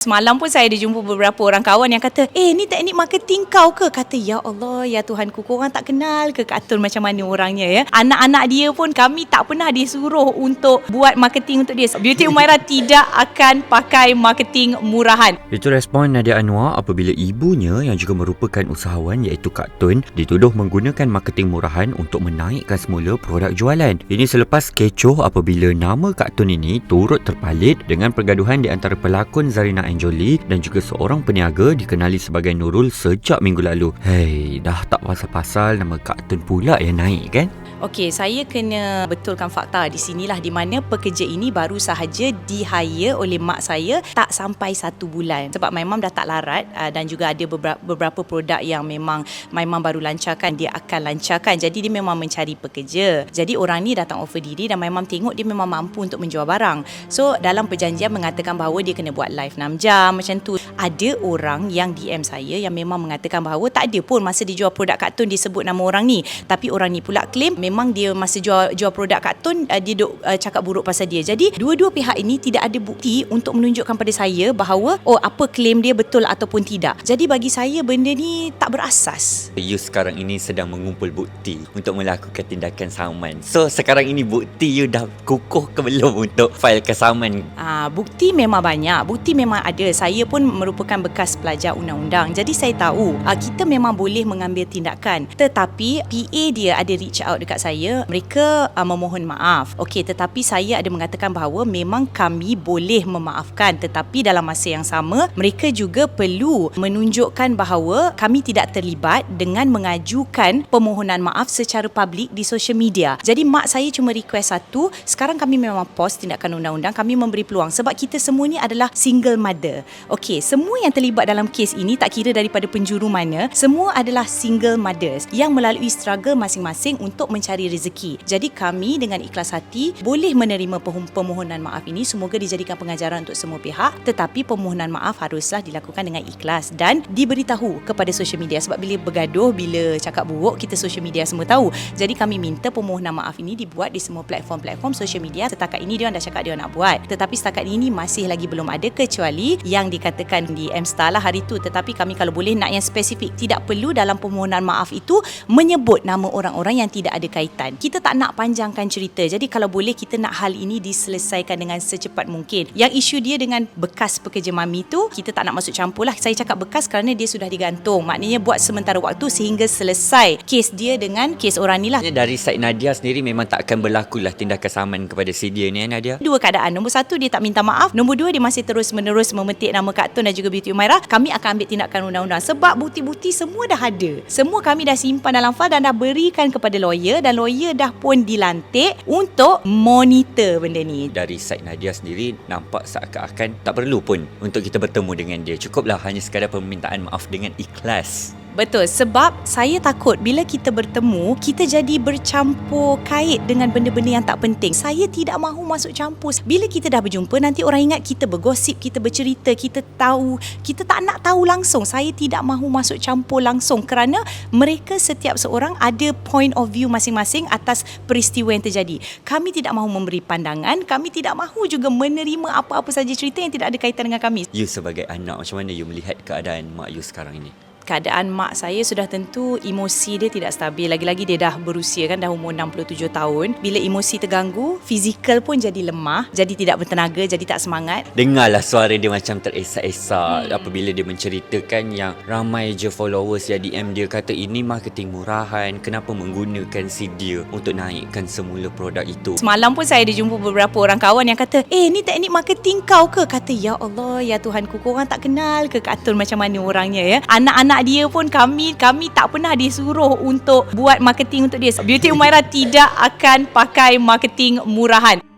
Semalam pun saya ada jumpa beberapa orang kawan yang kata, eh ni teknik marketing kau ke? Kata, ya Allah, ya Tuhanku, korang tak kenal ke Kak Tun macam mana orangnya ya? Anak-anak dia pun kami tak pernah disuruh untuk buat marketing untuk dia. Beauty Umaira tidak akan pakai marketing murahan. Itu respon Nadia Anwar apabila ibunya yang juga merupakan usahawan iaitu Kak Tun dituduh menggunakan marketing murahan untuk menaikkan semula produk jualan. Ini selepas kecoh apabila nama Kak Tun ini turut terpalit dengan pergaduhan di antara pelakon Zarina Anjoli dan juga seorang peniaga dikenali sebagai Nurul sejak minggu lalu. Hei, dah tak pasal-pasal nama Kak Tun pula yang naik kan? Okey, saya kena betulkan fakta di sinilah di mana pekerja ini baru sahaja di-hire oleh mak saya tak sampai satu bulan. Sebab memang dah tak larat uh, dan juga ada beberapa, beberapa produk yang memang memang baru lancarkan, dia akan lancarkan. Jadi dia memang mencari pekerja. Jadi orang ni datang offer diri dan memang tengok dia memang mampu untuk menjual barang. So dalam perjanjian mengatakan bahawa dia kena buat live 6 jam macam tu. Ada orang yang DM saya yang memang mengatakan bahawa tak ada pun masa dia jual produk kartun disebut nama orang ni. Tapi orang ni pula claim memang dia masa jual jual produk kartun uh, dia duk uh, cakap buruk pasal dia. Jadi dua-dua pihak ini tidak ada bukti untuk menunjukkan pada saya bahawa oh apa claim dia betul ataupun tidak. Jadi bagi saya benda ni tak berasas. You sekarang ini sedang mengumpul bukti untuk melakukan tindakan saman. So sekarang ini bukti you dah kukuh ke belum untuk file kesaman? Ah, bukti memang banyak. Bukti memang ada. Saya pun merupakan bekas pelajar undang-undang. Jadi saya tahu ah, kita memang boleh mengambil tindakan. Tetapi PA dia ada reach out dekat saya. Mereka ah, memohon maaf. Okey, tetapi saya ada mengatakan bahawa memang kami boleh memaafkan. Tetapi dalam masa yang sama, mereka juga perlu menunjukkan bahawa kami tidak terlibat dengan mengajukan permohonan maaf secara publik di social media. Jadi mak saya cuma request satu, sekarang kami memang pause tindakan undang-undang, kami memberi peluang sebab kita semua ni adalah single mother. Okey, semua yang terlibat dalam kes ini tak kira daripada penjuru mana, semua adalah single mothers yang melalui struggle masing-masing untuk mencari rezeki. Jadi kami dengan ikhlas hati boleh menerima permohonan maaf ini semoga dijadikan pengajaran untuk semua pihak tetapi permohonan maaf haruslah dilakukan dengan ikhlas dan diberitahu kepada social media sebab bila bergaduh bila cakap buruk kita social media semua tahu. Jadi kami minta permohonan maaf ini dibuat di semua platform-platform social media setakat ini dia dah cakap dia nak buat. Tetapi setakat ini masih lagi belum ada kecuali yang dikatakan di M-Star lah hari itu tetapi kami kalau boleh nak yang spesifik tidak perlu dalam permohonan maaf itu menyebut nama orang-orang yang tidak ada. Kita tak nak panjangkan cerita. Jadi kalau boleh kita nak hal ini diselesaikan dengan secepat mungkin. Yang isu dia dengan bekas pekerja mami tu kita tak nak masuk campur lah. Saya cakap bekas kerana dia sudah digantung. Maknanya buat sementara waktu sehingga selesai kes dia dengan kes orang ni lah. Dari side Nadia sendiri memang tak akan berlaku lah tindakan saman kepada si dia ni eh, Nadia. Dua keadaan. Nombor satu, dia tak minta maaf. Nombor dua, dia masih terus menerus memetik nama Kak Tun dan juga Beauty Umaira. Kami akan ambil tindakan undang-undang. Sebab bukti-bukti semua dah ada. Semua kami dah simpan dalam file dan dah berikan kepada lawyer. Dan lawyer dah pun dilantik untuk monitor benda ni. Dari side Nadia sendiri nampak seakan-akan tak perlu pun untuk kita bertemu dengan dia. Cukuplah hanya sekadar permintaan maaf dengan ikhlas. Betul sebab saya takut bila kita bertemu kita jadi bercampur kait dengan benda-benda yang tak penting. Saya tidak mahu masuk campur. Bila kita dah berjumpa nanti orang ingat kita bergosip, kita bercerita, kita tahu, kita tak nak tahu langsung. Saya tidak mahu masuk campur langsung kerana mereka setiap seorang ada point of view masing-masing atas peristiwa yang terjadi. Kami tidak mahu memberi pandangan, kami tidak mahu juga menerima apa-apa saja cerita yang tidak ada kaitan dengan kami. You sebagai anak macam mana you melihat keadaan mak you sekarang ini? Keadaan mak saya sudah tentu emosi dia tidak stabil. Lagi-lagi dia dah berusia kan dah umur 67 tahun. Bila emosi terganggu, fizikal pun jadi lemah, jadi tidak bertenaga, jadi tak semangat. Dengarlah suara dia macam teresak-esak hmm. apabila dia menceritakan yang ramai je followers yang DM dia kata ini marketing murahan, kenapa menggunakan si dia untuk naikkan semula produk itu. Semalam pun saya ada jumpa beberapa orang kawan yang kata, "Eh, ni teknik marketing kau ke?" Kata, "Ya Allah, ya Tuhanku, korang tak kenal ke Kak Tun macam mana orangnya ya?" Anak-anak dia pun kami kami tak pernah disuruh untuk buat marketing untuk dia. Beauty Umaira tidak akan pakai marketing murahan.